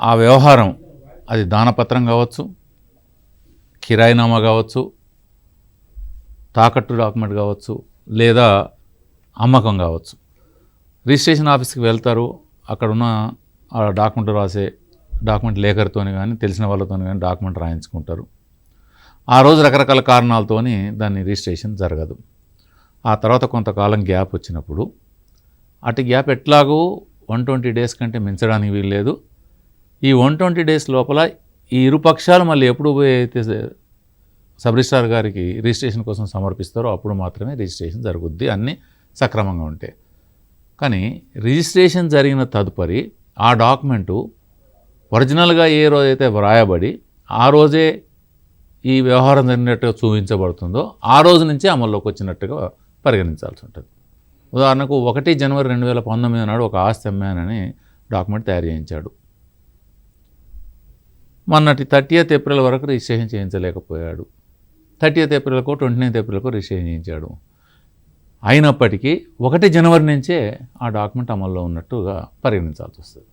ఆ వ్యవహారం అది దానపత్రం కావచ్చు కిరాయినామా కావచ్చు తాకట్టు డాక్యుమెంట్ కావచ్చు లేదా అమ్మకం కావచ్చు. రిజిస్ట్రేషన్ ఆఫీస్కి వెళ్తారు అక్కడ ఉన్న ఆ డాక్యుమెంట్ రాసే డాక్యుమెంట్ లేఖర్తో కానీ తెలిసిన వాళ్ళతో కానీ డాక్యుమెంట్ రాయించుకుంటారు. ఆ రోజు రకరకాల కారణాలతోని దాన్ని రిజిస్ట్రేషన్ జరగదు. ఆ తర్వాత కొంతకాలం గ్యాప్ వచ్చినప్పుడు అటు గ్యాప్ ఎట్లాగూ వన్ ట్వంటీ డేస్ కంటే మించడానికి వీల్లేదు. ఈ వన్ ట్వంటీ డేస్ లోపల ఈ ఇరు పక్షాలు మళ్ళీ ఎప్పుడు పోయి అయితే సబ్ రిజిస్ట్రార్ గారికి రిజిస్ట్రేషన్ కోసం సమర్పిస్తారో అప్పుడు మాత్రమే రిజిస్ట్రేషన్ జరుగుద్ది అన్నీ సక్రమంగా ఉంటాయి కానీ రిజిస్ట్రేషన్ జరిగిన తదుపరి ఆ డాక్యుమెంటు ఒరిజినల్గా ఏ రోజైతే వ్రాయబడి ఆ రోజే ఈ వ్యవహారం జరిగినట్టుగా చూపించబడుతుందో ఆ రోజు నుంచే అమల్లోకి వచ్చినట్టుగా పరిగణించాల్సి ఉంటుంది. ఉదాహరణకు ఒకటి జనవరి రెండు వేల పంతొమ్మిది నాడు ఒక ఆస్తి అమ్మానని డాక్యుమెంట్ తయారు చేయించాడు. మొన్నటి థర్టీయత్ ఏప్రిల్ వరకు రిజిస్ట్రేషన్ చేయించలేకపోయాడు. థర్టీయత్ ఏప్రిల్కో ట్వంటీ నైన్త్ ఏప్రిల్కో రిజిస్ట్రేషన్ చేయించాడు. అయినప్పటికీ ఒకటి జనవరి నుంచే ఆ డాక్యుమెంట్ అమల్లో ఉన్నట్టుగా పరిగణించాల్సి వస్తుంది.